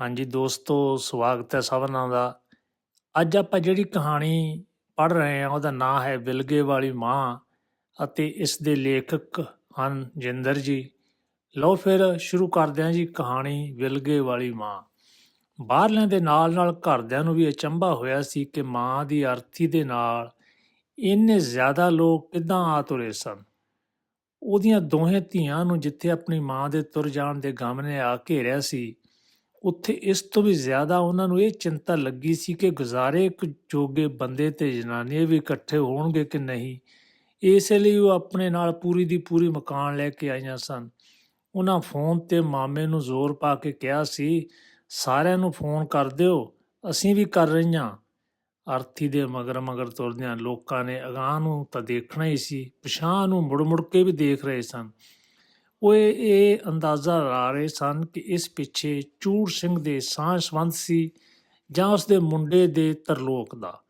ਹਾਂਜੀ, ਦੋਸਤੋ, ਸਵਾਗਤ ਹੈ ਸਭਨਾਂ ਦਾ। ਅੱਜ ਆਪਾਂ ਜਿਹੜੀ ਕਹਾਣੀ ਪੜ੍ਹ ਰਹੇ ਹਾਂ, ਉਹਦਾ ਨਾਂ ਹੈ ਵਿਲਗੇ ਵਾਲੀ ਮਾਂ ਅਤੇ ਇਸ ਦੇ ਲੇਖਕ ਹਨ ਜਿੰਦਰ ਜੀ। ਲਓ ਫਿਰ ਸ਼ੁਰੂ ਕਰਦੇ ਹਾਂ ਜੀ ਕਹਾਣੀ ਵਿਲਗੇ ਵਾਲੀ ਮਾਂ। ਬਾਹਰਲਿਆਂ ਦੇ ਨਾਲ ਨਾਲ ਘਰਦਿਆਂ ਨੂੰ ਵੀ ਅਚੰਭਾ ਹੋਇਆ ਸੀ ਕਿ ਮਾਂ ਦੀ ਅਰਥੀ ਦੇ ਨਾਲ ਇੰਨੇ ਜ਼ਿਆਦਾ ਲੋਕ ਕਿੱਦਾਂ ਆ ਤੁਰੇ ਸਨ। ਉਹਦੀਆਂ ਦੋਹੇ ਧੀਆਂ ਨੂੰ ਜਿੱਥੇ ਆਪਣੀ ਮਾਂ ਦੇ ਤੁਰ ਜਾਣ ਦੇ ਗਮ ਨੇ ਆ ਘੇਰਿਆ ਸੀ ਉੱਥੇ ਇਸ ਤੋਂ ਵੀ ਜ਼ਿਆਦਾ ਉਹਨਾਂ ਨੂੰ ਇਹ ਚਿੰਤਾ ਲੱਗੀ ਸੀ ਕਿ ਗੁਜ਼ਾਰੇ ਇੱਕ ਜੋਗੇ ਬੰਦੇ ਤੇ ਜਨਾਨੀਆਂ ਵੀ ਇਕੱਠੇ ਹੋਣਗੇ ਕਿ ਨਹੀਂ। ਇਸੇ ਲਈ ਉਹ ਆਪਣੇ ਨਾਲ ਪੂਰੀ ਦੀ ਪੂਰੀ ਮਕਾਨ ਲੈ ਕੇ ਆਈਆਂ ਸਨ। ਉਹਨਾਂ ਫੋਨ ਤੇ ਮਾਮੇ ਨੂੰ ਜ਼ੋਰ ਪਾ ਕੇ ਕਿਹਾ ਸੀ, ਸਾਰਿਆਂ ਨੂੰ ਫੋਨ ਕਰ ਦਿਓ, ਅਸੀਂ ਵੀ ਕਰ ਰਹੀਆਂ। ਅਰਥੀ ਦੇ ਮਗਰ ਮਗਰ ਤੁਰਦਿਆਂ ਲੋਕਾਂ ਨੇ ਅਗਾਂਹ ਨੂੰ ਤਾਂ ਦੇਖਣਾ ਹੀ ਸੀ ਪਛਾਂ ਨੂੰ ਮੁੜ ਮੁੜ ਕੇ ਵੀ ਦੇਖ ਰਹੇ ਸਨ। ਉਹ ਇਹ ਅੰਦਾਜ਼ਾ ਲਾ ਰਹੇ ਸਨ ਕਿ ਇਸ ਪਿੱਛੇ ਚੂੜ ਸਿੰਘ ਦੇ ਸਾਹ ਸੰਬੰਧ ਸੀ ਜਾਂ ਉਸ ਦੇ ਮੁੰਡੇ ਦੇ ਤਰਲੋਕ ਦਾ।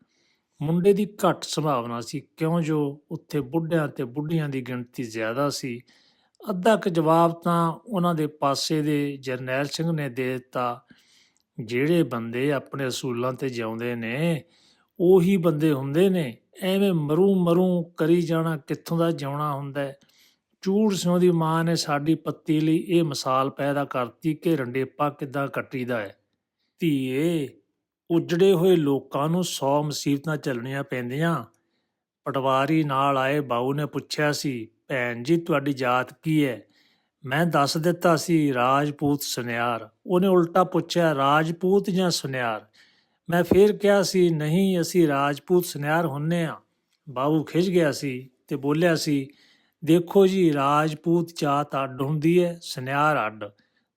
ਮੁੰਡੇ ਦੀ ਘੱਟ ਸੰਭਾਵਨਾ ਸੀ, ਕਿਉਂ ਜੋ ਉੱਥੇ ਬੁੱਢਿਆਂ ਤੇ ਬੁੱਢੀਆਂ ਦੀ ਗਿਣਤੀ ਜ਼ਿਆਦਾ ਸੀ। ਅੱਧਾ ਕੁ ਜਵਾਬ ਤਾਂ ਉਹਨਾਂ ਦੇ ਪਾਸੇ ਦੇ ਜਰਨੈਲ ਸਿੰਘ ਨੇ ਦੇ ਦਿੱਤਾ, ਜਿਹੜੇ ਬੰਦੇ ਆਪਣੇ ਅਸੂਲਾਂ ਤੇ ਜਿਉਂਦੇ ਨੇ, ਉਹੀ ਬੰਦੇ ਹੁੰਦੇ ਨੇ। ਐਵੇਂ ਮਰੂ ਮਰੂ ਕਰੀ ਜਾਣਾ ਕਿੱਥੋਂ ਦਾ ਜਿਉਣਾ ਹੁੰਦਾ ਹੈ? ਚੂੜ ਸਿੰਘ ਦੀ ਮਾਂ ਨੇ ਸਾਡੀ ਪੱਤੀ ਲਈ ਇਹ ਮਿਸਾਲ ਪੈਦਾ ਕਰਤੀ ਕਿ ਰੰਡੇਪਾ ਕਿੱਦਾਂ ਕੱਟੀਦਾ ਹੈ। ਧੀਏ, ਉਜੜੇ ਹੋਏ ਲੋਕਾਂ ਨੂੰ 100 ਮੁਸੀਬਤਾਂ ਚੱਲਣੀਆਂ ਪੈਂਦੀਆਂ। ਪਟਵਾਰੀ ਨਾਲ ਆਏ ਬਾਊ ਨੇ ਪੁੱਛਿਆ ਸੀ, ਭੈਣ ਜੀ, ਤੁਹਾਡੀ ਜਾਤ ਕੀ ਹੈ? ਮੈਂ ਦੱਸ ਦਿੱਤਾ ਸੀ, ਰਾਜਪੂਤ ਸੁਨਿਆਰ। ਉਹਨੇ ਉਲਟਾ ਪੁੱਛਿਆ, ਰਾਜਪੂਤ ਜਾਂ ਸੁਨਿਆਰ? ਮੈਂ ਫੇਰ ਕਿਹਾ ਸੀ, ਨਹੀਂ, ਅਸੀਂ ਰਾਜਪੂਤ ਸੁਨਿਆਰ ਹੁੰਨੇ ਆ। ਬਾਬੂ ਖਿੱਚ ਗਿਆ ਸੀ ਤੇ ਬੋਲਿਆ ਸੀ ਦੇਖੋ ਜੀ, ਰਾਜਪੂਤ ਜਾਤ ਅੱਡ ਹੁੰਦੀ ਹੈ, ਸੁਨਿਆਰ ਅੱਡ।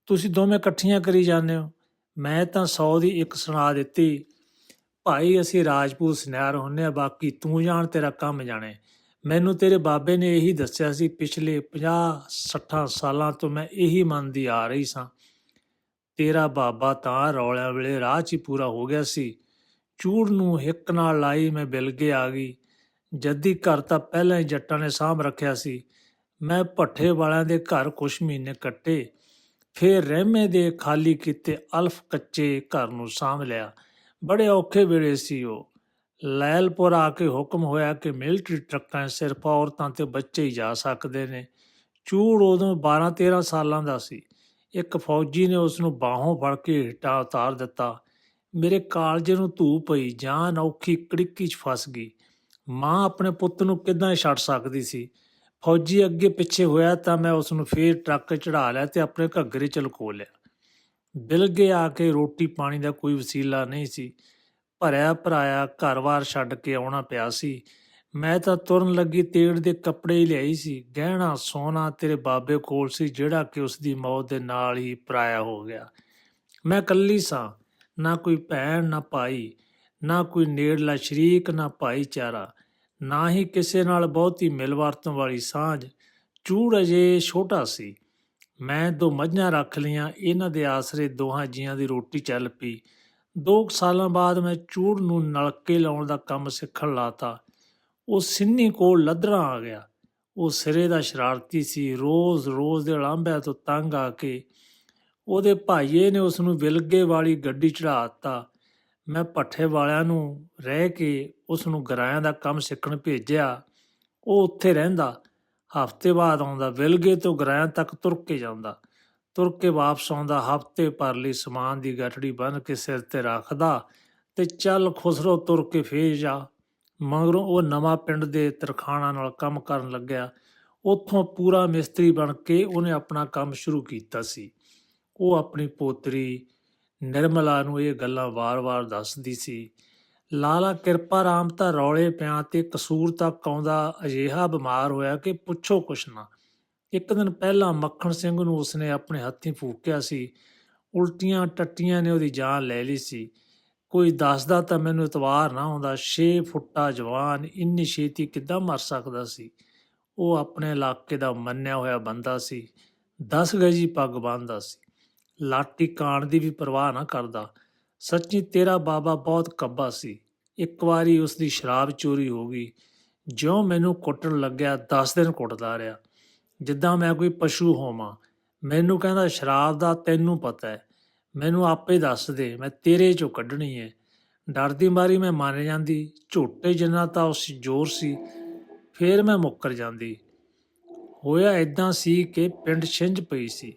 ਤੁਸੀਂ ਦੋਵੇਂ ਇਕੱਠੀਆਂ ਕਰੀ ਜਾਂਦੇ ਹੋ। ਮੈਂ ਤਾਂ 100 ਦੀ ਇੱਕ ਸੁਣਾ ਦਿੱਤੀ। ਭਾਈ, ਅਸੀਂ ਰਾਜਪੂਤ, ਸੁਨਿਆਰ ਹੁੰਨੇ ਆ ਬਾਕੀ ਤੂੰ ਜਾਣ, ਤੇਰਾ ਕੰਮ ਜਾਣੇ। ਮੈਨੂੰ ਤੇਰੇ ਬਾਬੇ ਨੇ ਇਹੀ ਦੱਸਿਆ ਸੀ, ਪਿਛਲੇ 50 60 ਸਾਲਾਂ ਤੋਂ ਮੈਂ ਇਹੀ ਮੰਨਦੀ ਆ ਰਹੀ ਸਾਂ। ਤੇਰਾ ਬਾਬਾ ਤਾਂ ਰੌਲਿਆਂ ਵੇਲੇ ਰਾਹ 'ਚ ਹੀ ਪੂਰਾ ਹੋ ਗਿਆ ਸੀ। ਚੂੜ ਨੂੰ ਹਿੱਕ ਨਾਲ ਲਾਈ ਮੈਂ ਬਿਲ ਕੇ ਆ ਗਈ। ਜੱਦੀ ਘਰ ਤਾਂ ਪਹਿਲਾਂ ਹੀ ਜੱਟਾਂ ਨੇ ਸਾਂਭ ਰੱਖਿਆ ਸੀ। ਮੈਂ ਭੱਠੇ ਵਾਲਿਆਂ ਦੇ ਘਰ ਕੁਛ ਮਹੀਨੇ ਕੱਟੇ। ਫੇਰ ਰਹਿਮੇ ਦੇ ਖਾਲੀ ਕੀਤੇ ਅਲਫ ਕੱਚੇ ਘਰ ਨੂੰ ਸਾਂਭ ਲਿਆ। ਬੜੇ ਔਖੇ ਵੇਲੇ ਸੀ ਉਹ। ਲੈਲਪੁਰ ਆ ਕੇ ਹੁਕਮ ਹੋਇਆ ਕਿ ਮਿਲਟਰੀ ਟਰੱਕਾਂ ਸਿਰਫ ਔਰਤਾਂ ਤੇ ਬੱਚੇ ਹੀ ਜਾ ਸਕਦੇ ਨੇ। ਚੂੜ ਉਦੋਂ 12 13 ਸਾਲਾਂ ਦਾ ਸੀ। ਇੱਕ ਫੌਜੀ ਨੇ ਉਸ ਨੂੰ ਬਾਹੋਂ ਫੜ ਕੇ ਹੇਠਾਂ ਉਤਾਰ ਦਿੱਤਾ। ਮੇਰੇ ਕਾਲਜੇ ਨੂੰ ਧੂ ਪਈ, ਜਾਨ ਔਖੀ ਕੜਿੱਕੀ 'ਚ ਫਸ ਗਈ। ਮਾਂ ਆਪਣੇ ਪੁੱਤ ਨੂੰ ਕਿਦਾਂ ਛੱਡ ਸਕਦੀ ਸੀ? ਫੌਜੀ ਅੱਗੇ ਪਿੱਛੇ ਹੋਇਆ ਤਾਂ ਮੈਂ ਉਸ ਨੂੰ ਫੇਰ ਟਰੱਕ ਚੜਾ ਲਿਆ ਤੇ ਆਪਣੇ ਘੱਗਰੇ ਚ ਲੁਕੋ ਲਿਆ ਬਿਲਗੇ ਆ ਕੇ ਰੋਟੀ ਪਾਣੀ ਦਾ ਕੋਈ ਵਸੀਲਾ ਨਹੀਂ ਸੀ। ਭਰਿਆ ਭਰਾਇਆ ਘਰ-ਬਾਰ ਛੱਡ ਕੇ ਆਉਣਾ ਪਿਆ ਸੀ। ਮੈਂ ਤਾਂ ਤੁਰਨ ਲੱਗੀ ਤੇੜ ਦੇ ਕੱਪੜੇ ਹੀ ਲਿਆਈ ਸੀ। ਗਹਿਣਾ ਸੋਨਾ ਤੇਰੇ ਬਾਬੇ ਕੋਲ ਸੀ, ਜਿਹੜਾ ਕਿ ਉਸ ਦੀ ਮੌਤ ਦੇ ਨਾਲ ਹੀ ਪਰਾਇਆ ਹੋ ਗਿਆ। ਮੈਂ ਇਕੱਲੀ ਸਾਂ, ਨਾ ਕੋਈ ਭੈਣ, ਨਾ ਭਾਈ, ਨਾ ਕੋਈ ਨੇੜਲਾ ਸ਼ਰੀਕ, ਨਾ ਭਾਈਚਾਰਾ। ਨਾ ਹੀ ਕਿਸੇ ਨਾਲ ਬਹੁਤੀ ਮਿਲਵਰਤਨ ਵਾਲੀ ਸਾਂਝ। ਚੂੜ ਅਜੇ ਛੋਟਾ ਸੀ। ਮੈਂ ਦੋ ਮੱਝਾਂ ਰੱਖ ਲਈਆਂ। ਇਹਨਾਂ ਦੇ ਆਸਰੇ ਦੋਹਾਂ ਜੀਆਂ ਦੀ ਰੋਟੀ ਚੱਲ ਪਈ। ਦੋ ਕੁ ਸਾਲਾਂ ਬਾਅਦ ਮੈਂ ਚੂੜ ਨੂੰ ਨਲਕੇ ਲਾਉਣ ਦਾ ਕੰਮ ਸਿੱਖਣ ਲਾਤਾ। ਉਹ ਸਿੰਨੀ ਕੋਲ ਲੱਦਰਾ ਆ ਗਿਆ। ਉਹ ਸਿਰੇ ਦਾ ਸ਼ਰਾਰਤੀ ਸੀ। ਰੋਜ਼-ਰੋਜ਼ ਦੇ ਲਾਂਭਿਆਂ ਤੋਂ ਤੰਗ ਆ ਕੇ ਉਹਦੇ ਭਾਈਏ ਨੇ ਉਸ ਨੂੰ ਵਿਲਗੇ ਵਾਲੀ ਗੱਡੀ ਚੜਾ ਦਿੱਤਾ। ਮੈਂ ਪੱਠੇ ਵਾਲਿਆਂ ਨੂੰ ਰਹਿ ਕੇ ਉਸ ਨੂੰ ਗਰਾਇਆਂ ਦਾ ਕੰਮ ਸਿੱਖਣ ਭੇਜਿਆ। ਉਹ ਉੱਥੇ ਰਹਿੰਦਾ। ਹਫ਼ਤੇ ਬਾਅਦ ਆਉਂਦਾ। ਵਿਲਗੇ ਤੋਂ ਗਰਾਇਆਂ ਤੱਕ ਤੁਰ ਕੇ ਜਾਂਦਾ। ਤੁਰ ਕੇ ਵਾਪਸ ਆਉਂਦਾ। ਹਫ਼ਤੇ ਭਰ ਲਈ ਸਮਾਨ ਦੀ ਗੱਠੜੀ ਬੰਨ ਕੇ ਸਿਰ ਤੇ ਰੱਖਦਾ ਤੇ ਚੱਲ ਖੁਸਰੋ ਤੁਰ ਕੇ ਫੇਰ ਜਾ। ਮਗਰੋਂ ਉਹ ਨਵਾਂ ਪਿੰਡ ਦੇ ਤਰਖਾਣਾ ਨਾਲ ਕੰਮ ਕਰਨ ਲੱਗਿਆ। ਉੱਥੋਂ ਪੂਰਾ ਮਿਸਤਰੀ ਬਣ ਕੇ ਉਹਨੇ ਆਪਣਾ ਕੰਮ ਸ਼ੁਰੂ ਕੀਤਾ ਸੀ। ਉਹ ਆਪਣੀ ਪੋਤਰੀ ਨਿਰਮਲਾ ਨੂੰ ਇਹ ਗੱਲਾਂ ਵਾਰ-ਵਾਰ ਦੱਸਦੀ ਸੀ। ਲਾਲਾ ਕਿਰਪਾ ਰਾਮ ਤਾਂ ਰੌਲੇ ਪਿਆਂ ਤੇ ਕਸੂਰ ਤੱਕ ਆਉਂਦਾ ਅਜਿਹਾ ਬਿਮਾਰ ਹੋਇਆ ਕਿ ਪੁੱਛੋ ਕੁਛ ਨਾ। ਇੱਕ ਦਿਨ ਪਹਿਲਾਂ ਮੱਖਣ ਸਿੰਘ ਨੂੰ ਉਸਨੇ ਆਪਣੇ ਹੱਥੀਂ ਫੂਕਿਆ ਸੀ। ਉਲਟੀਆਂ ਟੱਟੀਆਂ ਨੇ ਉਹਦੀ ਜਾਨ ਲੈ ਲਈ ਸੀ। ਕੋਈ ਦੱਸਦਾ ਤਾਂ ਮੈਨੂੰ ਇਤਵਾਰ ਨਾ ਆਉਂਦਾ 6 ਫੁੱਟਾ ਜਵਾਨ, ਇੰਨੀ ਛੇਤੀ ਕਿੱਦਾਂ ਮਰ ਸਕਦਾ ਸੀ? ਉਹ ਆਪਣੇ ਇਲਾਕੇ ਦਾ ਮੰਨਿਆ ਹੋਇਆ ਬੰਦਾ ਸੀ। 10 ਗਜੀ ਪੱਗ ਬੰਨਦਾ ਸੀ। ਲਾਟੀ ਕਾਣ ਦੀ ਵੀ ਪਰਵਾਹ ਨਾ ਕਰਦਾ। ਸੱਚੀ ਤੇਰਾ ਬਾਬਾ ਬਹੁਤ ਕੱਬਾ ਸੀ। ਇੱਕ ਵਾਰੀ ਉਸ ਦੀ ਸ਼ਰਾਬ ਚੋਰੀ ਹੋ ਗਈ। ਜਿਉਂ ਮੈਨੂੰ ਕੁੱਟਣ ਲੱਗਿਆ 10 ਦਿਨ ਕੁੱਟਦਾ ਰਿਹਾ। ਜਿੱਦਾਂ ਮੈਂ ਕੋਈ ਪਸ਼ੂ ਹੋਵਾਂ, ਮੈਨੂੰ ਕਹਿੰਦਾ, ਸ਼ਰਾਬ ਦਾ ਤੈਨੂੰ ਪਤਾ ਹੈ। ਮੈਨੂੰ ਆਪੇ ਦੱਸ ਦੇ, ਮੈਂ ਤੇਰੇ ਚੋਂ ਕੱਢਣੀ ਹੈ ਡਰਦੀ ਮਾਰੀ ਮੈਂ ਮੰਨ ਜਾਂਦੀ। ਝੋਟੇ ਜਿੰਨਾ ਤਾਂ ਉਸ ਜ਼ੋਰ ਸੀ, ਫੇਰ ਮੈਂ ਮੁੱਕਰ ਜਾਂਦੀ। ਹੋਇਆ ਇਦਾਂ ਸੀ ਕਿ ਪਿੰਡ ਛਿੰਝ ਪਈ ਸੀ।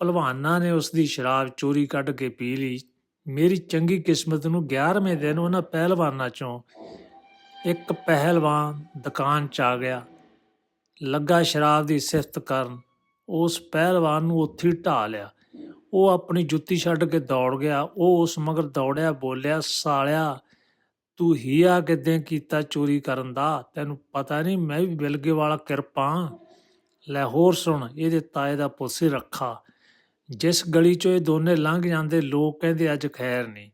ਭਲਵਾਨਾਂ ਨੇ ਉਸ ਦੀ ਸ਼ਰਾਬ ਚੋਰੀ ਕੱਢ ਕੇ ਪੀ ਲਈ। ਮੇਰੀ ਚੰਗੀ ਕਿਸਮਤ ਨੂੰ 11ਵੇਂ ਦਿਨ ਉਹਨਾਂ ਪਹਿਲਵਾਨਾਂ ਚੋਂ ਇੱਕ ਪਹਿਲਵਾਨ ਦੁਕਾਨ 'ਚ ਆ ਗਿਆ। ਲੱਗਾ ਸ਼ਰਾਬ ਦੀ ਸਿਫਤ ਕਰਨ, ਉਸ ਪਹਿਲਵਾਨ ਨੂੰ ਉੱਥੇ ਹੀ ਢਾ ਲਿਆ। ਉਹ ਆਪਣੀ ਜੁੱਤੀ ਛੱਡ ਕੇ ਦੌੜ ਗਿਆ। ਉਹ ਉਸ ਮਗਰ ਦੌੜਿਆ, ਬੋਲਿਆ, ਸਾਲਿਆ, ਤੂੰ ਹੀ ਆ ਕਿਦਾਂ ਕੀਤਾ ਚੋਰੀ ਕਰਨ ਦਾ? ਤੈਨੂੰ ਪਤਾ ਨਹੀਂ, ਮੈਂ ਵੀ ਬਿਲਗੇ ਵਾਲਾ ਕਿਰਪਾਂ ਲੈ ਹੋਰ ਸੁਣ, ਇਹਦੇ ਤਾਏ ਦਾ ਪੁੱਸੀ ਰੱਖਾ। ਜਿਸ ਗਲੀ ਚੋਂ ਇਹ ਦੋਨੇ ਲੰਘ ਜਾਂਦੇ, ਲੋਕ ਕਹਿੰਦੇ ਅੱਜ ਖੈਰ ਨਹੀਂ।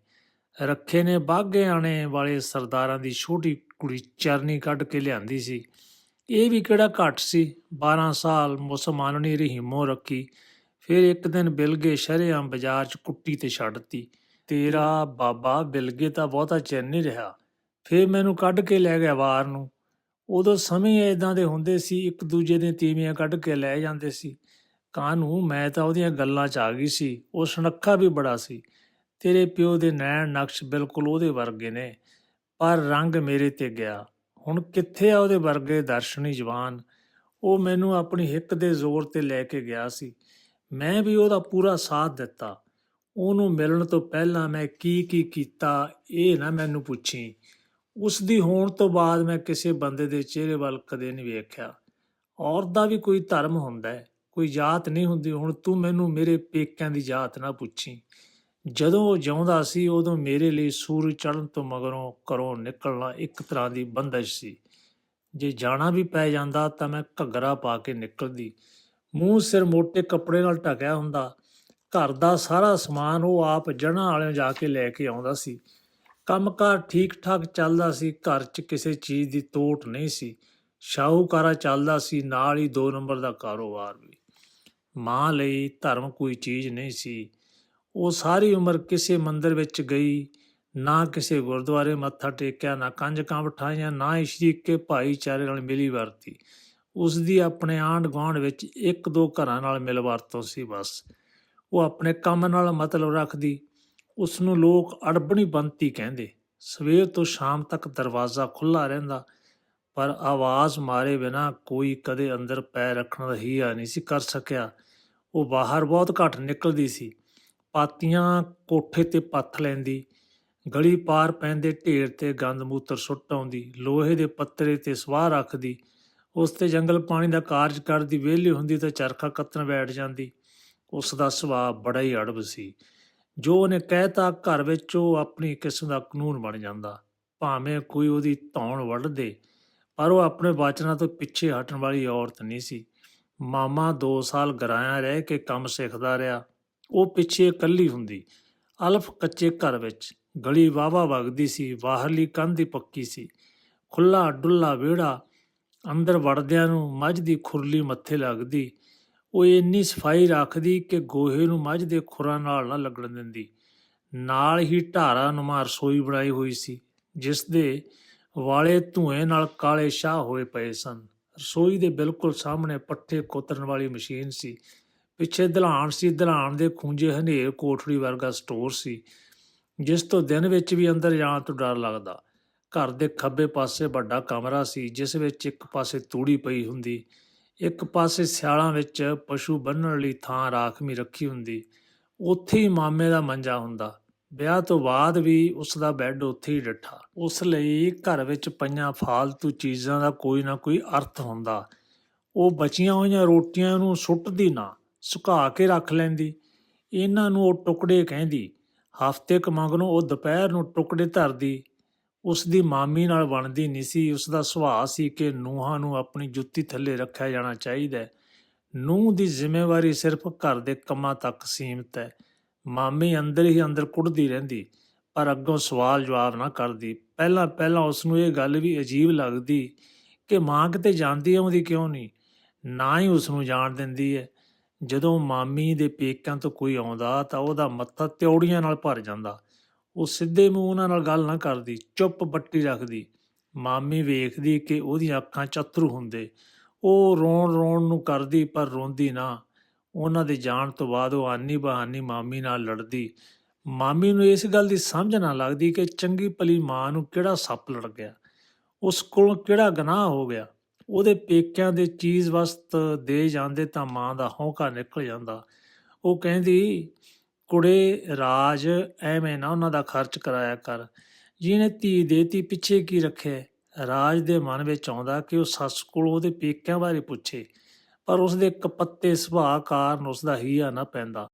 ਰੱਖੇ ਨੇ ਬਾਗੇ ਆਣੇ ਵਾਲੇ ਸਰਦਾਰਾਂ ਦੀ, ਛੋਟੀ ਕੁੜੀ ਚਰਨੀ ਕੱਢ ਕੇ ਲਿਆਂਦੀ ਸੀ। ਇਹ ਵੀ ਕਿਹੜਾ ਘੱਟ ਸੀ? 12 ਸਾਲ ਮੁਸਲਮਾਨਣੀ ਰਹੀਮੋ ਰੱਖੀ। ਫਿਰ ਇੱਕ ਦਿਨ ਬਿਲਗੇ ਸ਼ਰੇਆਮ ਬਾਜ਼ਾਰ 'ਚ ਕੁੱਟੀ ਤੇ ਛੱਡਤੀ ਤੇਰਾ ਬਾਬਾ ਬਿਲਗੇ ਤਾਂ ਬਹੁਤਾ ਚਿਰ ਨਹੀਂ ਰਿਹਾ। ਫਿਰ ਮੈਨੂੰ ਕੱਢ ਕੇ ਲੈ ਗਿਆ ਵਾਰ ਨੂੰ। ਉਦੋਂ ਸਮੇਂ ਇਦਾਂ ਦੇ ਹੁੰਦੇ ਸੀ, ਇੱਕ ਦੂਜੇ ਦੇ ਤੀਵੀਆਂ ਕੱਢ ਕੇ ਲੈ ਜਾਂਦੇ ਸੀ। ਕਾਹਨੂੰ ਮੈਂ ਤਾਂ ਉਹਦੀਆਂ ਗੱਲਾਂ 'ਚ ਆ ਗਈ ਸੀ। ਉਹ ਸੁਨੱਖਾ ਵੀ ਬੜਾ ਸੀ। ਤੇਰੇ ਪਿਓ ਦੇ ਨੈਣ ਨਕਸ਼ ਬਿਲਕੁਲ ਉਹਦੇ ਵਰਗੇ ਨੇ, ਪਰ ਰੰਗ ਮੇਰੇ ਤੇ ਗਿਆ। ਹੁਣ ਕਿੱਥੇ ਆ ਉਹਦੇ ਵਰਗੇ ਦਰਸ਼ਨੀ ਜਵਾਨ? ਉਹ ਮੈਨੂੰ ਆਪਣੀ ਹਿੱਕ ਦੇ ਜ਼ੋਰ ਤੇ ਲੈ ਕੇ ਗਿਆ ਸੀ। ਮੈਂ ਵੀ ਉਹਦਾ ਪੂਰਾ ਸਾਥ ਦਿੱਤਾ। ਉਹਨੂੰ ਮਿਲਣ ਤੋਂ ਪਹਿਲਾਂ ਮੈਂ ਕੀ ਕੀ ਕੀਤਾ, ਇਹ ਨਾ ਮੈਨੂੰ ਪੁੱਛੀ। ਉਸ ਦੀ ਹੋਣ ਤੋਂ ਬਾਅਦ ਮੈਂ ਕਿਸੇ ਬੰਦੇ ਦੇ ਚਿਹਰੇ ਵੱਲ ਕਦੇ ਨਹੀਂ ਵੇਖਿਆ। ਔਰਤ ਦਾ ਵੀ ਕੋਈ ਧਰਮ ਹੁੰਦਾ ਹੈ। ਕੋਈ ਜਾਤ ਨਹੀਂ ਹੁੰਦੀ। ਹੁਣ ਤੂੰ ਮੈਨੂੰ ਮੇਰੇ ਪੇਕਿਆਂ ਦੀ ਜਾਤ ਨਾ ਪੁੱਛੀ। ਜਦੋਂ ਉਹ ਜਿਉਂਦਾ ਸੀ, ਉਦੋਂ ਮੇਰੇ ਲਈ ਸੂਰਜ ਚੜ੍ਹਨ ਤੋਂ ਮਗਰੋਂ ਘਰੋਂ ਨਿਕਲਣਾ ਇੱਕ ਤਰ੍ਹਾਂ ਦੀ ਬੰਦਸ਼ ਸੀ। ਜੇ ਜਾਣਾ ਵੀ ਪੈ ਜਾਂਦਾ ਤਾਂ ਮੈਂ ਘੱਗਰਾ ਪਾ ਕੇ ਨਿਕਲਦੀ। ਮੂੰਹ ਸਿਰ ਮੋٹے ਕੱਪੜੇ ਨਾਲ ਢਕਿਆ ਹੁੰਦਾ। ਘਰ ਦਾ ਸਾਰਾ ਸਮਾਨ ਉਹ ਆਪ ਜਣਾ ਵਾਲਿਆਂ ਜਾ ਕੇ ਲੈ ਕੇ ਆਉਂਦਾ ਸੀ। ਕੰਮਕਾਰ ਠੀਕ ਠਾਕ ਚੱਲਦਾ ਸੀ। ਘਰ 'ਚ ਕਿਸੇ ਚੀਜ਼ ਦੀ ਤੋਟ ਨਹੀਂ ਸੀ। ਸ਼ਾਹੂਕਾਰਾ ਚੱਲਦਾ ਸੀ। ਨਾਲ ਹੀ ਦੋ ਨੰਬਰ ਦਾ ਕਾਰੋਬਾਰ ਵੀ। ਮਾਂ ਲਈ ਧਰਮ ਕੋਈ ਚੀਜ਼ ਨਹੀਂ ਸੀ। ਉਹ ਸਾਰੀ ਉਮਰ ਕਿਸੇ ਮੰਦਰ ਵਿੱਚ ਗਈ, ਨਾ ਕਿਸੇ ਗੁਰਦੁਆਰੇ ਮੱਥਾ ਟੇਕਿਆ, ਨਾ ਕੰਜਕਾਂ ਬਿਠਾਈਆਂ, ਨਾ ਹੀ ਭਾਈਚਾਰੇ ਨਾਲ ਮਿਲੀ ਵਰਤੀ। ਉਸ ਦੀ ਆਪਣੇ ਆਂਢ ਗੁਆਂਢ ਵਿੱਚ ਇੱਕ ਦੋ ਘਰਾਂ ਨਾਲ ਮਿਲ ਵਰਤੋਂ ਸੀ ਬਸ। ਉਹ ਆਪਣੇ ਕੰਮ ਨਾਲ ਮਤਲਬ ਰੱਖਦੀ। ਉਸ ਨੂੰ ਲੋਕ ਅੜਬਣੀ ਬੰਤੀ ਕਹਿੰਦੇ। ਸਵੇਰ ਤੋਂ ਸ਼ਾਮ ਤੱਕ ਦਰਵਾਜ਼ਾ ਖੁੱਲਾ ਰਹਿੰਦਾ, ਪਰ ਆਵਾਜ਼ ਮਾਰੇ ਬਿਨਾ ਕੋਈ ਕਦੇ ਅੰਦਰ ਪੈਰ ਰੱਖਣ ਦਾ ਹੀਆ ਨਹੀਂ ਸੀ ਕਰ ਸਕਿਆ। ਉਹ ਬਾਹਰ ਬਹੁਤ ਘੱਟ ਨਿਕਲਦੀ ਸੀ। ਪਾਤੀਆਂ ਕੋਠੇ ਤੇ ਪੱਥ ਲੈਂਦੀ, ਗਲੀ ਪਾਰ ਪੈਂਦੇ ਢੇਰ ਤੇ ਗੰਦ ਮੂਤਰ ਸੁੱਟ ਆਉਂਦੀ, ਲੋਹੇ ਦੇ ਪੱਤਰੇ ਤੇ ਸਵਾਹ ਰੱਖਦੀ, ਉਸ ਤੇ ਜੰਗਲ ਪਾਣੀ ਦਾ ਕਾਰਜ ਕਰਦੀ, ਵਿਹਲੀ ਹੁੰਦੀ ਤਾਂ ਚਰਖਾ ਕੱਤਣ ਬੈਠ ਜਾਂਦੀ। ਉਸ ਦਾ ਸੁਭਾਅ ਬੜਾ ਹੀ ਅੜਬ ਸੀ। ਜੋ ਉਹਨੇ ਕਹਿਤਾ ਘਰ ਵਿੱਚ ਉਹ ਆਪਣੀ ਕਿਸਮ ਦਾ ਕਾਨੂੰਨ ਬਣ ਜਾਂਦਾ। ਭਾਵੇਂ ਕੋਈ ਉਹਦੀ ਧੌਣ ਵੱਢ ਦੇ, ਪਰ ਉਹ ਆਪਣੇ ਵਾਚਨਾਂ ਤੋਂ ਪਿੱਛੇ ਹਟਣ ਵਾਲੀ ਔਰਤ ਨਹੀਂ ਸੀ। ਮਾਮਾ ਦੋ ਸਾਲ ਗਰਾਇਆ ਰਹਿ ਕੇ ਕੰਮ ਸਿੱਖਦਾ ਰਿਹਾ। ਉਹ ਪਿੱਛੇ ਇਕੱਲੀ ਹੁੰਦੀ। ਅਲਫ ਕੱਚੇ ਘਰ ਵਿੱਚ। ਗਲੀ ਵਾਵਾ ਵਗਦੀ ਸੀ। ਬਾਹਰਲੀ ਕੰਧ ਹੀ ਪੱਕੀ ਸੀ। ਖੁੱਲਾ ਡੁੱਲਾ ਵਿਹੜਾ। ਅੰਦਰ ਵੜਦਿਆਂ ਨੂੰ ਮੱਝ ਦੀ ਖੁਰਲੀ ਮੱਥੇ ਲੱਗਦੀ। ਉਹ ਇੰਨੀ ਸਫ਼ਾਈ ਰੱਖਦੀ ਕਿ ਗੋਹੇ ਨੂੰ ਮੱਝ ਦੇ ਖੁਰਾਂ ਨਾਲ ਨਾ ਲੱਗਣ ਦਿੰਦੀ। ਨਾਲ ਹੀ ਢਾਰਾ ਨੁਮਾ ਰਸੋਈ ਬਣਾਈ ਹੋਈ ਸੀ, ਜਿਸ ਦੇ ਵਾਲੇ ਧੂਏ ਨਾਲ ਕਾਲੇ ਸ਼ਾਹ ਹੋਏ ਪਏ ਸਨ। ਰਸੋਈ ਦੇ ਬਿਲਕੁਲ ਸਾਹਮਣੇ ਪੱਠੇ ਕੋਤਰਨ ਵਾਲੀ ਮਸ਼ੀਨ ਸੀ। ਪਿੱਛੇ ਦਲਾਨ ਸੀ। ਦਲਾਨ ਦੇ ਖੂੰਜੇ ਹਨੇਰ ਕੋਠੜੀ ਵਰਗਾ ਸਟੋਰ ਸੀ, ਜਿਸ ਤੋਂ ਦਿਨ ਵਿੱਚ ਵੀ ਅੰਦਰ ਜਾਣ ਤੋਂ ਡਰ ਲੱਗਦਾ। ਘਰ ਦੇ ਖੱਬੇ ਪਾਸੇ ਵੱਡਾ ਕਮਰਾ ਸੀ, ਜਿਸ ਵਿੱਚ ਇੱਕ ਪਾਸੇ ਤੂੜੀ ਪਈ ਹੁੰਦੀ, ਇੱਕ ਪਾਸੇ ਸਿਆਲਾਂ ਵਿੱਚ ਪਸ਼ੂ ਬੰਨਣ ਲਈ ਥਾਂ ਰਾਖਵੀਂ ਰੱਖੀ ਹੁੰਦੀ। ਉੱਥੇ ਹੀ ਮਾਮੇ ਦਾ ਮੰਜਾ ਹੁੰਦਾ। ਵਿਆਹ ਤੋਂ ਬਾਅਦ ਵੀ ਉਸ ਦਾ ਬੈੱਡ ਉੱਥੇ ਹੀ ਡੱਠਾ। ਉਸ ਲਈ ਘਰ ਵਿੱਚ ਪਈਆਂ ਫਾਲਤੂ ਚੀਜ਼ਾਂ ਦਾ ਕੋਈ ਨਾ ਕੋਈ ਅਰਥ ਹੁੰਦਾ। ਉਹ ਬਚੀਆਂ ਹੋਈਆਂ ਰੋਟੀਆਂ ਨੂੰ ਸੁੱਟਦੀ ਨਾ, ਸੁਕਾ ਕੇ ਰੱਖ ਲੈਂਦੀ। ਇਹਨਾਂ ਨੂੰ ਉਹ ਟੁਕੜੇ ਕਹਿੰਦੀ, ਹਫ਼ਤੇ ਕ ਮਗਰੋਂ ਉਹ ਦੁਪਹਿਰ ਨੂੰ ਟੁਕੜੇ ਧਰਦੀ। ਉਸ ਦੀ ਮਾਮੀ ਨਾਲ ਬਣਦੀ ਨਹੀਂ ਸੀ। ਉਸ ਦਾ ਸੁਭਾਅ ਸੀ ਕਿ ਨੂੰਹਾਂ ਨੂੰ ਆਪਣੀ ਜੁੱਤੀ ਥੱਲੇ ਰੱਖਿਆ ਜਾਣਾ ਚਾਹੀਦਾ ਹੈ। ਨੂੰਹ ਦੀ ਜ਼ਿੰਮੇਵਾਰੀ ਸਿਰਫ ਘਰ ਦੇ ਕੰਮਾਂ ਤੱਕ ਸੀਮਤ ਹੈ। ਮਾਮੀ ਅੰਦਰ ਹੀ ਅੰਦਰ ਕੁੱਟਦੀ ਰਹਿੰਦੀ, ਪਰ ਅੱਗੋਂ ਸਵਾਲ ਜਵਾਬ ਨਾ ਕਰਦੀ। ਪਹਿਲਾਂ ਪਹਿਲਾਂ ਉਸ ਨੂੰ ਇਹ ਗੱਲ ਵੀ ਅਜੀਬ ਲੱਗਦੀ ਕਿ ਮਾਂ ਕਿਤੇ ਜਾਂਦੀ ਆਉਂਦੀ ਕਿਉਂ ਨਹੀਂ? ਨਾ ਹੀ ਉਸ ਨੂੰ ਜਾਣ ਦਿੰਦੀ ਹੈ। ਜਦੋਂ ਮਾਮੀ ਦੇ ਪੇਕਿਆਂ ਤੋਂ ਕੋਈ ਆਉਂਦਾ ਤਾਂ ਉਹਦਾ ਮੱਥਾ ਤਿਉੜੀਆਂ ਨਾਲ ਭਰ ਜਾਂਦਾ। ਉਹ ਸਿੱਧੇ ਮੂੰਹ ਉਹਨਾਂ ਨਾਲ ਗੱਲ ਨਾ ਕਰਦੀ, ਚੁੱਪ ਬੱਟੀ ਰੱਖਦੀ। ਮਾਮੀ ਵੇਖਦੀ ਕਿ ਉਹਦੀਆਂ ਅੱਖਾਂ 'ਚ ਹੁੰਦੇ। ਉਹ ਰੋਣ ਰੋਣ ਨੂੰ ਕਰਦੀ ਪਰ ਰੋਂਦੀ ਨਾ। ਉਹਨਾਂ ਦੇ ਜਾਣ ਤੋਂ ਬਾਅਦ ਉਹ ਆਨੀ ਬਹਾਨੀ ਮਾਮੀ ਨਾਲ ਲੜਦੀ। ਮਾਮੀ ਨੂੰ ਇਸ ਗੱਲ ਦੀ ਸਮਝ ਨਾ ਲੱਗਦੀ ਕਿ ਚੰਗੀ ਭਲੀ ਮਾਂ ਨੂੰ ਕਿਹੜਾ ਸੱਪ ਲੜ ਗਿਆ, ਉਸ ਕੋਲੋਂ ਕਿਹੜਾ ਗਨਾਹ ਹੋ ਗਿਆ। ਉਹਦੇ ਪੇਕਿਆਂ ਦੇ ਚੀਜ਼ ਵਸਤ ਦੇ ਜਾਂਦੇ ਤਾਂ ਮਾਂ ਦਾ ਹੌਂਕਾ ਨਿਕਲ ਜਾਂਦਾ। ਉਹ ਕਹਿੰਦੀ, ਕੁੜੇ ਰਾਜ, ਐਵੇਂ ਨਾ ਉਹਨਾਂ ਦਾ ਖਰਚ ਕਰਾਇਆ ਕਰ। ਜਿਹਨੇ ਧੀ ਦੇਤੀ, ਪਿੱਛੇ ਕੀ ਰੱਖਿਆ? ਰਾਜ ਦੇ ਮਨ ਵਿੱਚ ਆਉਂਦਾ ਕਿ ਉਹ ਸੱਸ ਕੋਲ ਉਹਦੇ ਪੇਕਿਆਂ ਬਾਰੇ ਪੁੱਛੇ। ਪਰ ਉਸ ਦੇ ਕਪੱਤੇ ਸੁਭਾਅ ਕਾਰਨ ਉਸ ਦਾ ਹੀਆ ਨਾ ਪੈਂਦਾ।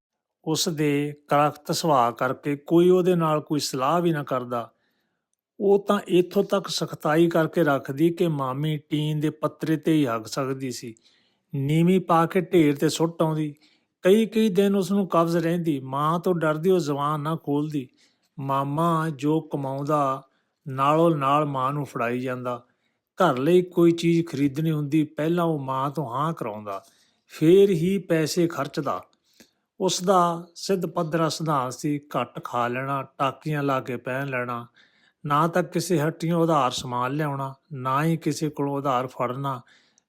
ਉਸ ਦੇ ਕਰਖਤ ਸੁਭਾਅ ਕਰਕੇ ਕੋਈ ਉਹਦੇ ਨਾਲ ਕੋਈ ਸਲਾਹ ਵੀ ਨਾ ਕਰਦਾ। ਉਹ ਤਾਂ ਇੱਥੋਂ ਤੱਕ ਸਖਤਾਈ ਕਰਕੇ ਰੱਖਦੀ ਕਿ ਮਾਮੀ ਟੀਨ ਦੇ ਪੱਤਰੇ ਤੇ ਹੀ ਹੱਗ ਸਕਦੀ ਸੀ। ਨੀਵੀਂ ਪਾ ਕੇ ਢੇਰ ਤੇ ਸੁੱਟ ਆਉਂਦੀ। ਕਈ ਕਈ ਦਿਨ ਉਸ ਨੂੰ ਕਬਜ਼ ਰਹਿੰਦੀ। ਮਾਂ ਤੋਂ ਡਰਦੀ ਉਹ ਜ਼ਬਾਨ ਨਾ ਖੋਲਦੀ। ਮਾਮਾ ਜੋ ਕਮਾਉਂਦਾ ਨਾਲੋਂ ਨਾਲ ਮਾਂ ਨੂੰ ਫੜਾਈ ਜਾਂਦਾ। ਘਰ ਲਈ ਕੋਈ ਚੀਜ਼ ਖਰੀਦਣੀ ਹੁੰਦੀ, ਪਹਿਲਾਂ ਉਹ ਮਾਂ ਤੋਂ ਹਾਂ ਕਰਾਉਂਦਾ, ਫੇਰ ਹੀ ਪੈਸੇ ਖਰਚਦਾ। ਉਸ ਦਾ ਸਿੱਧ ਪੱਧਰਾ ਸਿਧਾਂਤ ਸੀ, ਘੱਟ ਖਾ ਲੈਣਾ, ਟਾਕੀਆਂ ਲਾ ਕੇ ਪਹਿਨ ਲੈਣਾ, ਨਾ ਤਾਂ ਕਿਸੇ ਹੱਟੀਆਂ ਉਧਾਰ ਸਮਾਨ ਲਿਆਉਣਾ, ਨਾ ਹੀ ਕਿਸੇ ਕੋਲੋਂ ਉਧਾਰ ਫੜਨਾ।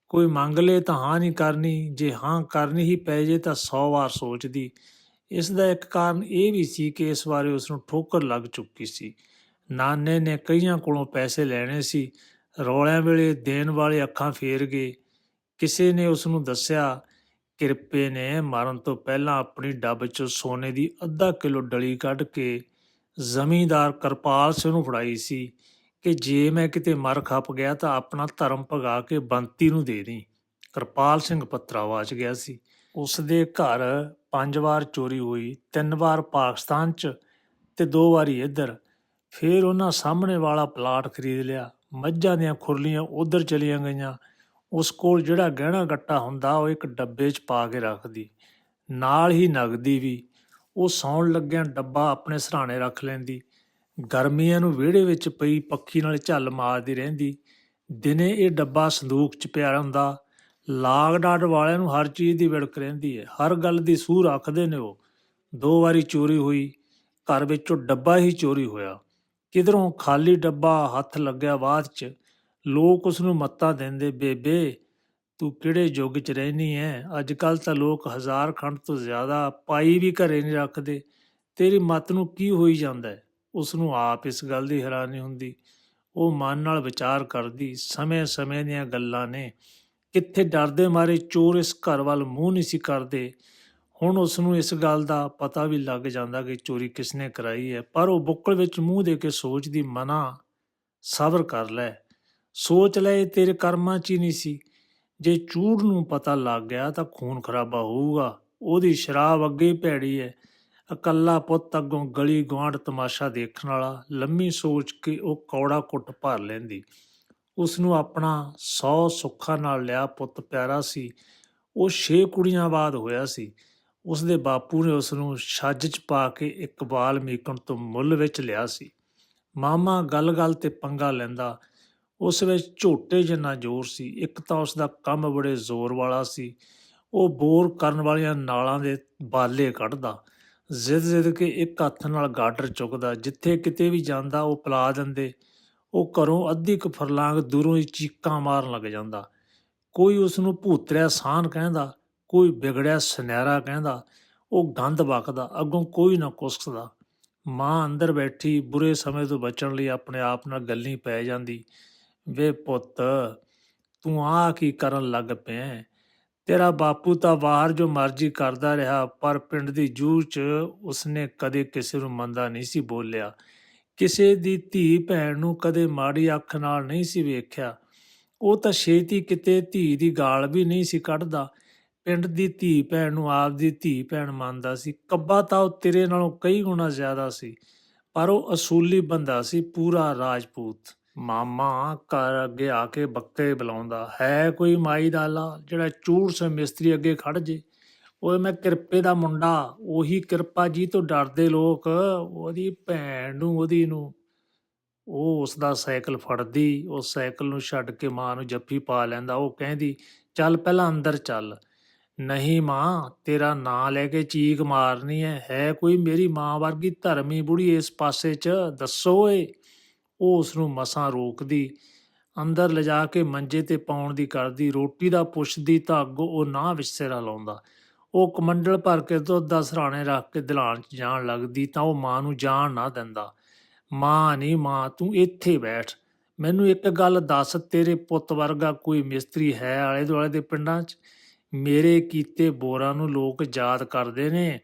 ਕੋਈ ਮੰਗ ਲੇ ਤਾਂ ਹਾਂ ਨਹੀਂ ਕਰਨੀ, ਜੇ ਹਾਂ ਕਰਨੀ ਹੀ ਪੈ ਜੇ ਤਾਂ 100 ਵਾਰ ਸੋਚਦੀ। ਇਸ ਦਾ ਇੱਕ ਕਾਰਨ ਇਹ ਵੀ ਸੀ ਕਿ ਇਸ ਬਾਰੇ ਉਸ ਨੂੰ ਠੋਕਰ ਲੱਗ ਚੁੱਕੀ ਸੀ। ਨਾਨੇ ਨੇ ਕਈਆਂ ਕੋਲੋਂ ਪੈਸੇ ਲੈਣੇ ਸੀ ਰੌਲਿਆਂ ਵੇਲੇ ਦੇਣ ਵਾਲੇ ਅੱਖਾਂ ਫੇਰ ਗਏ। ਕਿਸੇ ਨੇ ਉਸ ਨੂੰ ਦੱਸਿਆ, ਕਿਰਪੇ ਨੇ ਮਰਨ ਤੋਂ ਪਹਿਲਾਂ ਆਪਣੀ ਡੱਬ 'ਚ ਸੋਨੇ ਦੀ ਅੱਧਾ ਕਿਲੋ ਡਲੀ ਕੱਢ ਕੇ ਜ਼ਮੀਂਦਾਰ ਕਿਰਪਾਲ ਸਿੰਘ ਨੂੰ ਫੜਾਈ ਸੀ ਕਿ ਜੇ ਮੈਂ ਕਿਤੇ ਮਰ ਖੱਪ ਗਿਆ ਤਾਂ ਆਪਣਾ ਧਰਮ ਭਗਾ ਕੇ ਬੰਤੀ ਨੂੰ ਦੇ ਦੇਂ ਕਿਰਪਾਲ ਸਿੰਘ ਪੱਤਰਾਵਾਚ ਗਿਆ ਸੀ। ਉਸ ਦੇ ਘਰ ਪੰਜ ਵਾਰ ਚੋਰੀ ਹੋਈ, ਤਿੰਨ ਵਾਰ ਪਾਕਿਸਤਾਨ 'ਚ ਤੇ ਦੋ ਵਾਰੀ ਇੱਧਰ। ਫਿਰ ਉਹਨਾਂ ਸਾਹਮਣੇ ਵਾਲਾ ਪਲਾਟ ਖਰੀਦ ਲਿਆ। ਮੱਝਾਂ ਦੀਆਂ ਖੁਰਲੀਆਂ ਉਧਰ ਚਲੀਆਂ ਗਈਆਂ। ਉਸ ਕੋਲ ਜਿਹੜਾ ਗਹਿਣਾ ਗੱਟਾ ਹੁੰਦਾ, ਉਹ ਇੱਕ ਡੱਬੇ 'ਚ ਪਾ ਕੇ ਰੱਖਦੀ। ਨਾਲ ਹੀ ਨਗਦੀ ਵੀ। ਉਹ ਸੌਣ ਲੱਗਿਆਂ ਡੱਬਾ ਆਪਣੇ ਸਰਾਣੇ ਰੱਖ ਲੈਂਦੀ। ਗਰਮੀਆਂ ਨੂੰ ਵਿਹੜੇ ਵਿੱਚ ਪਈ ਪੱਖੀ ਨਾਲ ਝੱਲ ਮਾਰਦੀ ਰਹਿੰਦੀ। ਦਿਨੇ ਇਹ ਡੱਬਾ ਸੰਦੂਕ 'ਚ ਪਿਆ ਹੁੰਦਾ ਲਾਗ ਡਾਟ ਵਾਲਿਆਂ ਨੂੰ ਹਰ ਚੀਜ਼ ਦੀ ਵਿੜਕ ਰਹਿੰਦੀ ਹੈ। ਹਰ ਗੱਲ ਦੀ ਸੂਹ ਰੱਖਦੇ ਨੇ ਉਹ। ਦੋ ਵਾਰੀ ਚੋਰੀ ਹੋਈ। ਘਰ ਵਿੱਚੋਂ ਡੱਬਾ ਹੀ ਚੋਰੀ ਹੋਇਆ। ਕਿਧਰੋਂ ਖਾਲੀ ਡੱਬਾ ਹੱਥ ਲੱਗਿਆ ਬਾਅਦ 'ਚ, ਲੋਕ ਉਸ ਨੂੰ ਮੱਤਾਂ ਦਿੰਦੇ, ਬੇਬੇ, ਤੂੰ ਕਿਹੜੇ ਯੁੱਗ 'ਚ ਰਹਿਨੀ ਐ? ਅੱਜ ਕੱਲ ਤਾਂ ਲੋਕ ਹਜ਼ਾਰ ਖੰਡ ਤੋਂ ਜ਼ਿਆਦਾ ਪਾਈ ਵੀ ਘਰੇ ਨਹੀਂ ਰੱਖਦੇ। ਤੇਰੀ ਮੱਤ ਨੂੰ ਕੀ ਹੋਈ ਜਾਂਦਾ ਹੈ? ਉਸ ਨੂੰ ਆਪ ਇਸ ਗੱਲ ਦੀ ਹੈਰਾਨੀ ਹੁੰਦੀ। ਉਹ ਮਨ ਨਾਲ ਵਿਚਾਰ ਕਰਦੀ, ਸਮੇਂ-ਸਮੇਂ ਦੀਆਂ ਗੱਲਾਂ ਨੇ। ਕਿੱਥੇ ਡਰਦੇ ਮਾਰੇ ਚੋਰ ਇਸ ਘਰ ਵੱਲ ਮੂੰਹ ਨਹੀਂ ਸੀ ਕਰਦੇ। ਹੁਣ ਉਸ ਨੂੰ ਇਸ ਗੱਲ ਦਾ ਪਤਾ ਵੀ ਲੱਗ ਜਾਂਦਾ ਕਿ ਚੋਰੀ ਕਿਸਨੇ ਕਰਾਈ ਹੈ, ਪਰ ਉਹ ਬੁੱਕਲ ਵਿੱਚ ਮੂੰਹ ਦੇ ਕੇ ਸੋਚਦੀ ਮਨਾ ਸਬਰ ਕਰ ਲੈ। ਸੋਚ ਲੈ, ਇਹ ਤੇਰੇ ਕਰਮਾਂ 'ਚ ਹੀ ਨਹੀਂ ਸੀ। ਜੇ ਚੂੜ ਨੂੰ ਪਤਾ ਲੱਗ ਗਿਆ ਤਾਂ ਖੂਨ ਖਰਾਬਾ ਹੋਊਗਾ। ਉਹਦੀ ਸ਼ਰਾਬ ਅੱਗੇ ਹੀ ਭੈੜੀ ਹੈ। ਇਕੱਲਾ ਪੁੱਤ ਅੱਗੋਂ ਗਲੀ ਗੁਆਂਢ ਤਮਾਸ਼ਾ ਦੇਖਣ ਵਾਲਾ, ਲੰਮੀ ਸੋਚ ਕੇ ਉਹ ਕੌੜਾ ਕੁੱਟ ਭਰ ਲੈਂਦੀ। ਉਸ ਨੂੰ ਆਪਣਾ ਸੌ ਸੁੱਖਾਂ ਨਾਲ ਲਿਆ ਪੁੱਤ ਪਿਆਰਾ ਸੀ। ਉਹ ਛੇ ਕੁੜੀਆਂ ਬਾਅਦ ਹੋਇਆ ਸੀ। ਉਸ ਦੇ ਬਾਪੂ ਨੇ ਉਸ ਨੂੰ ਛੱਜ 'ਚ ਪਾ ਕੇ ਇੱਕ ਬਾਲ ਮੀਕਣ ਤੋਂ ਮੁੱਲ ਵਿੱਚ ਲਿਆ ਸੀ। ਮਾਮਾ ਗੱਲ-ਗੱਲ ਤੇ ਪੰਗਾ ਲੈਂਦਾ, ਉਸ ਵਿੱਚ ਝੋਟੇ ਜਿੰਨਾ ਜ਼ੋਰ ਸੀ, ਇੱਕ ਤਾਂ ਉਸ ਦਾ ਕੰਮ ਬੜੇ ਜ਼ੋਰ ਵਾਲਾ ਸੀ। ਉਹ ਬੋਰ ਕਰਨ ਵਾਲੀਆਂ ਨਾਲਾਂ ਦੇ ਬਾਲੇ ਕੱਢਦਾ ਜ਼ਿਦ ਜ਼ਿਦ ਕੇ ਇੱਕ ਹੱਥ ਨਾਲ ਗਾਡਰ ਚੁੱਕਦਾ, ਜਿੱਥੇ ਕਿਤੇ ਵੀ ਜਾਂਦਾ ਉਹ ਪਲਾ ਦਿੰਦੇ। ਉਹ ਘਰੋਂ ਅੱਧੀ ਕੁ ਫਰਲਾਂਗ ਦੂਰੋਂ ਹੀ ਚੀਕਾਂ ਮਾਰਨ ਲੱਗ ਜਾਂਦਾ। ਕੋਈ ਉਸ ਨੂੰ ਭੂਤਰਿਆ ਸਾਨ ਕਹਿੰਦਾ ਕੋਈ ਵਿਗੜਿਆ ਸੁਨਹਿਰਾ ਕਹਿੰਦਾ, ਉਹ ਗੰਦ ਵਕਦਾ ਅੱਗੋਂ ਕੋਈ ਨਾ ਕੁਸਕਦਾ। ਮਾਂ ਅੰਦਰ ਬੈਠੀ, ਬੁਰੇ ਸਮੇਂ ਤੋਂ ਬਚਣ ਲਈ ਆਪਣੇ ਆਪ ਨਾਲ ਗੱਲੀ ਪੈ ਜਾਂਦੀ। ਵੇ ਪੁੱਤ, ਤੂੰ ਆ ਕੀ ਕਰਨ ਲੱਗ ਪਿਆ ਤੇਰਾ ਬਾਪੂ ਤਾਂ ਬਾਹਰ ਜੋ ਮਰਜ਼ੀ ਕਰਦਾ ਰਿਹਾ, ਪਰ ਪਿੰਡ ਦੀ ਜੂਹ 'ਚ ਉਸਨੇ ਕਦੇ ਕਿਸੇ ਨੂੰ ਮੰਦਾ ਨਹੀਂ ਸੀ ਬੋਲਿਆ। ਕਿਸੇ ਦੀ ਧੀ ਭੈਣ ਨੂੰ ਕਦੇ ਮਾੜੀ ਅੱਖ ਨਾਲ ਨਹੀਂ ਸੀ ਵੇਖਿਆ। ਉਹ ਤਾਂ ਛੇਤੀ ਕਿਤੇ ਧੀ ਦੀ ਗਾਲ ਵੀ ਨਹੀਂ ਸੀ ਕੱਢਦਾ। ਪਿੰਡ ਦੀ ਧੀ ਭੈਣ ਨੂੰ ਆਪ ਦੀ ਧੀ ਭੈਣ ਮੰਨਦਾ ਸੀ। ਕੱਬਾ ਤਾਂ ਉਹ ਤੇਰੇ ਨਾਲੋਂ ਕਈ ਗੁਣਾ ਜ਼ਿਆਦਾ ਸੀ, ਪਰ ਉਹ ਅਸੂਲੀ ਬੰਦਾ ਸੀ, ਪੂਰਾ ਰਾਜਪੂਤ। ਮਾਮਾ ਘਰ ਅੱਗੇ ਆ ਕੇ ਬੱਕੇ ਬੁਲਾਉਂਦਾ, ਹੈ ਕੋਈ ਮਾਈ ਦਾ ਅੱਲਾ ਜਿਹੜਾ ਚੂੜ ਸੇ ਮਿਸਤਰੀ ਅੱਗੇ ਖੜ ਜੇ? ਓਏ ਮੈਂ ਕਿਰਪੇ ਦਾ ਮੁੰਡਾ, ਉਹੀ ਕਿਰਪਾ ਜੀ ਤੋਂ ਡਰਦੇ ਲੋਕ, ਉਹਦੀ ਭੈਣ ਨੂੰ, ਉਹਦੀ ਨੂੰ। ਉਹ ਉਸ ਦਾ ਸਾਈਕਲ ਫੜਦੀ, ਉਹ ਸਾਈਕਲ ਨੂੰ ਛੱਡ ਕੇ ਮਾਂ ਨੂੰ ਜੱਫੀ ਪਾ ਲੈਂਦਾ, ਉਹ ਕਹਿੰਦੀ, ਚੱਲ ਪਹਿਲਾਂ ਅੰਦਰ ਚੱਲ। ਨਹੀਂ ਮਾਂ, ਤੇਰਾ ਨਾਂ ਲੈ ਕੇ ਚੀਕ ਮਾਰਨੀ ਹੈ ਹੈ ਕੋਈ ਮੇਰੀ ਮਾਂ ਵਰਗੀ ਧਰਮੀ ਬੁੜੀ ਇਸ ਪਾਸੇ 'ਚ? ਦੱਸੋ ਏ ਉਹ ਉਸ ਨੂੰ ਮਸਾਂ ਰੋਕਦੀ, ਅੰਦਰ ਲਿਜਾ ਕੇ ਮੰਜੇ ਤੇ ਪਾਉਣ ਦੀ ਕਰਦੀ। ਰੋਟੀ ਦਾ ਪੁੱਛਦੀ ਤਾਂ ਅੱਗੋਂ ਉਹ ਨਾ ਵਿੱਚ ਲਾਉਂਦਾ। ਉਹ ਕਮੰਡਲ ਭਰ ਕੇ ਦੁੱਧ ਦਾ ਸਰਾਣੇ ਰੱਖ ਕੇ ਦਲਾਨ 'ਚ ਜਾਣ ਲੱਗਦੀ ਤਾਂ ਉਹ ਮਾਂ ਨੂੰ ਜਾਣ ਨਾ ਦਿੰਦਾ। ਮਾਂ ਨਹੀਂ ਮਾਂ, ਤੂੰ ਇੱਥੇ ਬੈਠ। ਮੈਨੂੰ ਇੱਕ ਗੱਲ ਦੱਸ, ਤੇਰੇ ਪੁੱਤ ਵਰਗਾ ਕੋਈ ਮਿਸਤਰੀ ਹੈ ਆਲੇ ਦੁਆਲੇ ਦੇ ਪਿੰਡਾਂ 'ਚ? ਮੇਰੇ ਕੀਤੇ ਬੋਰਾਂ ਨੂੰ ਲੋਕ ਯਾਦ ਕਰਦੇ ਨੇ।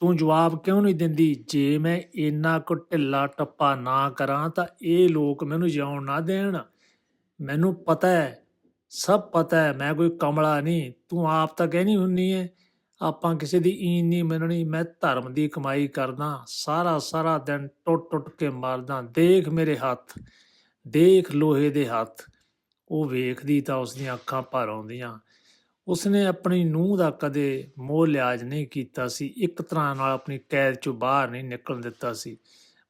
ਤੂੰ ਜਵਾਬ ਕਿਉਂ ਨਹੀਂ ਦਿੰਦੀ? ਜੇ ਮੈਂ ਇੰਨਾ ਕੁ ਢਿੱਲਾ ਟੱਪਾ ਨਾ ਕਰਾਂ ਤਾਂ ਇਹ ਲੋਕ ਮੈਨੂੰ ਜਿਉਣ ਨਾ ਦੇਣ। ਮੈਨੂੰ ਪਤਾ ਹੈ, ਸਭ ਪਤਾ ਹੈ, ਮੈਂ ਕੋਈ ਕਮਲਾ ਨਹੀਂ। ਤੂੰ ਆਪ ਤਾਂ ਕਹਿਣੀ ਹੁੰਨੀ ਹੈ ਆਪਾਂ ਕਿਸੇ ਦੀ ਈਨ ਨਹੀਂ ਮੰਨਣੀ। ਮੈਂ ਧਰਮ ਦੀ ਕਮਾਈ ਕਰਦਾ, ਸਾਰਾ ਸਾਰਾ ਦਿਨ ਟੁੱਟ ਟੁੱਟ ਕੇ ਮਾਰਦਾ। ਦੇਖ ਮੇਰੇ ਹੱਥ, ਦੇਖ ਲੋਹੇ ਦੇ ਹੱਥ। ਉਹ ਵੇਖਦੀ ਤਾਂ ਉਸਦੀਆਂ ਅੱਖਾਂ ਭਰ ਆਉਂਦੀਆਂ। ਉਸਨੇ ਆਪਣੀ ਨੂੰਹ ਦਾ ਕਦੇ ਮੋਹ ਲਿਆਜ ਨਹੀਂ ਕੀਤਾ ਸੀ, ਇੱਕ ਤਰ੍ਹਾਂ ਨਾਲ ਆਪਣੀ ਕੈਦ ਚੋਂ ਬਾਹਰ ਨਹੀਂ ਨਿਕਲਣ ਦਿੱਤਾ ਸੀ।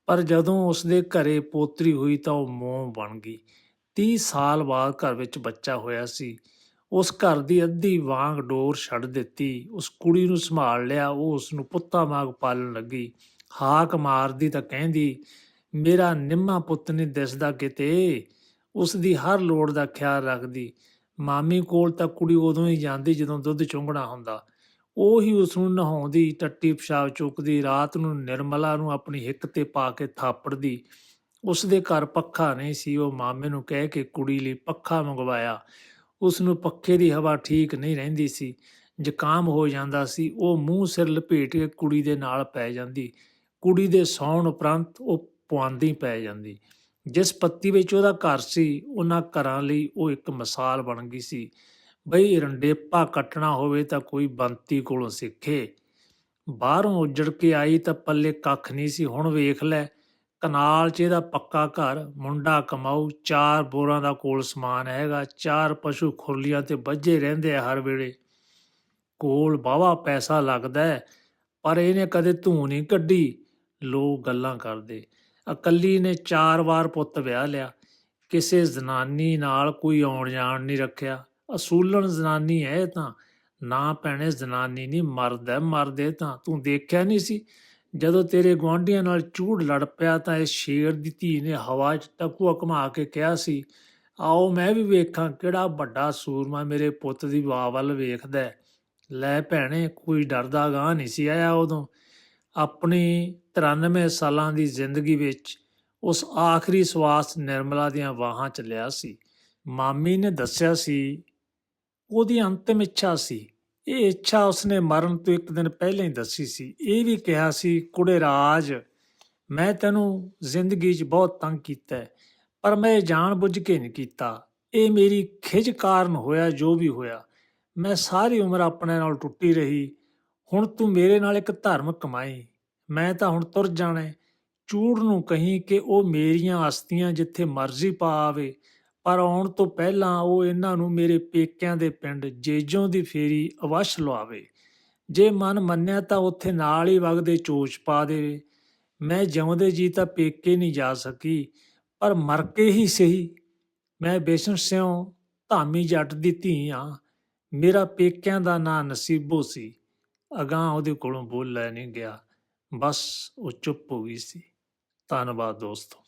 ਪਰ ਜਦੋਂ ਉਸਦੇ ਘਰੇ ਪੋਤਰੀ ਹੋਈ ਤਾਂ ਉਹ ਮੋਹ ਬਣ ਗਈ। 30 ਸਾਲ ਬਾਅਦ ਘਰ ਵਿੱਚ ਬੱਚਾ ਹੋਇਆ ਸੀ। ਉਸ ਘਰ ਦੀ ਅੱਧੀ ਵਾਂਗ ਡੋਰ ਛੱਡ ਦਿੱਤੀ। ਉਸ ਕੁੜੀ ਨੂੰ ਸੰਭਾਲ ਲਿਆ। ਉਹ ਉਸ ਨੂੰ ਪੁੱਤਾਂ ਵਾਂਗ ਪਾਲਣ ਲੱਗੀ। ਹਾਕ ਮਾਰਦੀ ਤਾਂ ਕਹਿੰਦੀ, ਮੇਰਾ ਨਿੰਮਾ ਪੁੱਤ ਨਹੀਂ ਦਿਸਦਾ ਕਿਤੇ। ਉਸ ਦੀ ਹਰ ਲੋੜ ਦਾ ਖਿਆਲ ਰੱਖਦੀ। ਮਾਮੀ ਕੋਲ ਤਾਂ ਕੁੜੀ ਉਦੋਂ ਹੀ ਜਾਂਦੀ ਜਦੋਂ ਦੁੱਧ ਚੁੰਗਣਾ ਹੁੰਦਾ। ਉਹ ਹੀ ਉਸ ਨੂੰ ਨਹਾਉਂਦੀ, ਟੱਟੀ ਪਿਸ਼ਾਬ ਚੁੱਕਦੀ, ਰਾਤ ਨੂੰ ਨਿਰਮਲਾ ਨੂੰ ਆਪਣੀ ਹਿੱਕ ਤੇ ਪਾ ਕੇ ਥਾਪੜਦੀ। ਉਸ ਦੇ ਘਰ ਪੱਖਾ ਨਹੀਂ ਸੀ, ਉਹ ਮਾਮੇ ਨੂੰ ਕਹਿ ਕੇ ਕੁੜੀ ਲਈ ਪੱਖਾ ਮੰਗਵਾਇਆ। ਉਸ ਨੂੰ ਪੱਖੇ ਦੀ ਹਵਾ ਠੀਕ ਨਹੀਂ ਰਹਿੰਦੀ ਸੀ। ਜ਼ੁਕਾਮ ਹੋ ਜਾਂਦਾ ਸੀ, ਉਹ ਮੂੰਹ ਸਿਰ ਲਪੇਟ ਕੇ ਕੁੜੀ ਦੇ ਨਾਲ ਪੈ ਜਾਂਦੀ। ਕੁੜੀ ਦੇ ਸੌਣ ਉਪਰੰਤ ਉਹ ਪੁਆਂਦੀ ਪੈ ਜਾਂਦੀ। ਜਿਸ ਪੱਤੀ ਵਿੱਚ ਉਹਦਾ ਘਰ ਸੀ, ਉਹਨਾਂ ਘਰਾਂ ਲਈ ਉਹ ਇੱਕ ਮਿਸਾਲ ਬਣ ਗਈ ਸੀ। ਬਈ ਰੰਡੇਪਾ ਕੱਟਣਾ ਹੋਵੇ ਤਾਂ ਕੋਈ ਬੰਤੀ ਕੋਲੋਂ ਸਿੱਖੇ। ਬਾਹਰੋਂ ਉੱਜੜ ਕੇ ਆਈ ਤਾਂ ਪੱਲੇ ਕੱਖ ਨਹੀਂ ਸੀ। ਹੁਣ ਵੇਖ ਲੈ, ਕਨਾਲ 'ਚ ਇਹਦਾ ਪੱਕਾ ਘਰ, ਮੁੰਡਾ ਕਮਾਊ, ਚਾਰ ਬੋਰਾਂ ਦਾ ਕੋਲ ਸਮਾਨ ਹੈਗਾ, ਚਾਰ ਪਸ਼ੂ ਖੁਰਲੀਆਂ ਤੇ ਵੱਜੇ ਰਹਿੰਦੇ ਆ ਹਰ ਵੇਲੇ। ਕੋਲ ਬਾਵਾ ਪੈਸਾ ਲੱਗਦਾ ਪਰ ਇਹਨੇ ਕਦੇ ਧੂੰ ਨਹੀਂ ਕੱਢੀ। ਲੋਕ ਗੱਲਾਂ ਕਰਦੇ। ਇਕੱਲੀ ਨੇ ਚਾਰ ਵਾਰ ਪੁੱਤ ਵਿਆਹ ਲਿਆ। ਕਿਸੇ ਜ਼ਨਾਨੀ ਨਾਲ ਕੋਈ ਆਉਣ ਜਾਣ ਨਹੀਂ ਰੱਖਿਆ। ਅਸੂਲਣ ਜ਼ਨਾਨੀ ਹੈ ਇਹ ਤਾਂ। ਨਾ ਭੈਣੇ, ਜ਼ਨਾਨੀ ਨਹੀਂ, ਮਰਦ ਹੈ ਮਰਦੇ ਤਾਂ। ਤੂੰ ਦੇਖਿਆ ਨਹੀਂ ਸੀ? ਜਦੋਂ ਤੇਰੇ ਗੁਆਂਢੀਆਂ ਨਾਲ ਚੂੜ ਲੜ ਪਿਆ ਤਾਂ ਇਹ ਸ਼ੇਰ ਦੀ ਧੀ ਨੇ ਹਵਾ 'ਚ ਟਕੂਆ ਘੁਮਾ ਕੇ ਕਿਹਾ ਸੀ, ਆਓ ਮੈਂ ਵੀ ਵੇਖਾਂ ਕਿਹੜਾ ਵੱਡਾ ਸੂਰਮਾ ਮੇਰੇ ਪੁੱਤ ਦੀ ਵਾਹ ਵੱਲ ਵੇਖਦਾ ਲੈ ਭੈਣੇ, ਕੋਈ ਡਰਦਾ ਗਾਂ ਨਹੀਂ ਸੀ ਆਇਆ ਉਦੋਂ। ਆਪਣੀ 93 ਸਾਲਾਂ ਦੀ ਜ਼ਿੰਦਗੀ ਵਿੱਚ ਉਸ ਆਖਰੀ ਸਵਾਸ ਨਿਰਮਲਾ ਦੀਆਂ ਵਾਹਾਂ ਚ ਲਿਆ ਸੀ। ਮਾਮੀ ਨੇ ਦੱਸਿਆ ਸੀ, ਉਹਦੀ ਅੰਤਿਮ ਇੱਛਾ ਸੀ। ਇਹ ਇੱਛਾ ਉਸਨੇ ਮਰਨ ਤੋਂ ਇੱਕ ਦਿਨ ਪਹਿਲਾਂ ਹੀ ਦੱਸੀ ਸੀ। ਇਹ ਵੀ ਕਿਹਾ ਸੀ, ਕੁੜੇ ਰਾਜ, ਮੈਂ ਤੈਨੂੰ ਜ਼ਿੰਦਗੀ 'ਚ ਬਹੁਤ ਤੰਗ ਕੀਤਾ ਪਰ ਮੈਂ ਇਹ ਜਾਣ ਬੁੱਝ ਕੇ ਨਹੀਂ ਕੀਤਾ। ਇਹ ਮੇਰੀ ਖਿਜ ਕਾਰਨ ਹੋਇਆ ਜੋ ਵੀ ਹੋਇਆ। ਮੈਂ ਸਾਰੀ ਉਮਰ ਆਪਣੇ ਨਾਲ ਟੁੱਟੀ ਰਹੀ ਹੁਣ ਤੂੰ ਮੇਰੇ ਨਾਲ ਇੱਕ ਧਰਮ ਕਮਾਈ ਮੈਂ ਤਾਂ ਹੁਣ ਤੁਰ ਜਾਣਾ ਚੂੜ ਨੂੰ ਕਹੀਂ ਕਿ ਉਹ ਮੇਰੀਆਂ ਅਸਤੀਆਂ ਜਿੱਥੇ ਮਰਜ਼ੀ ਪਾ ਆਵੇ, ਪਰ ਆਉਣ ਤੋਂ ਪਹਿਲਾਂ ਉਹ ਇਹਨਾਂ ਨੂੰ ਮੇਰੇ ਪੇਕਿਆਂ ਦੇ ਪਿੰਡ ਜੇਜੋਂ ਦੀ ਫੇਰੀ ਅਵਸ਼ ਲਵਾਵੇ ਜੇ ਮਨ ਮੰਨਿਆ ਤਾਂ ਉੱਥੇ ਨਾਲ ਹੀ ਵਗਦੇ ਚੋਚ ਪਾ ਦੇਵੇ। ਮੈਂ ਜਿਉਂਦੇ ਜੀ ਤਾਂ ਪੇਕੇ ਨਹੀਂ ਜਾ ਸਕੀ, ਪਰ ਮਰ ਕੇ ਹੀ ਸਹੀ। ਮੈਂ ਬੇਸ਼ਨ ਸਿਉ ਧਾਮੀ ਜੱਟ ਦੀ ਧੀ ਆ। ਮੇਰਾ ਪੇਕਿਆਂ ਦਾ ਨਾਂ ਨਸੀਬੋ ਸੀ। ਅਗਾਂਹ ਉਹਦੇ ਕੋਲੋਂ ਬੋਲ ਲੈ ਨਹੀਂ ਗਿਆ। ਬਸ ਉਹ ਚੁੱਪ ਹੋ ਗਈ ਸੀ। ਧੰਨਵਾਦ ਦੋਸਤੋ।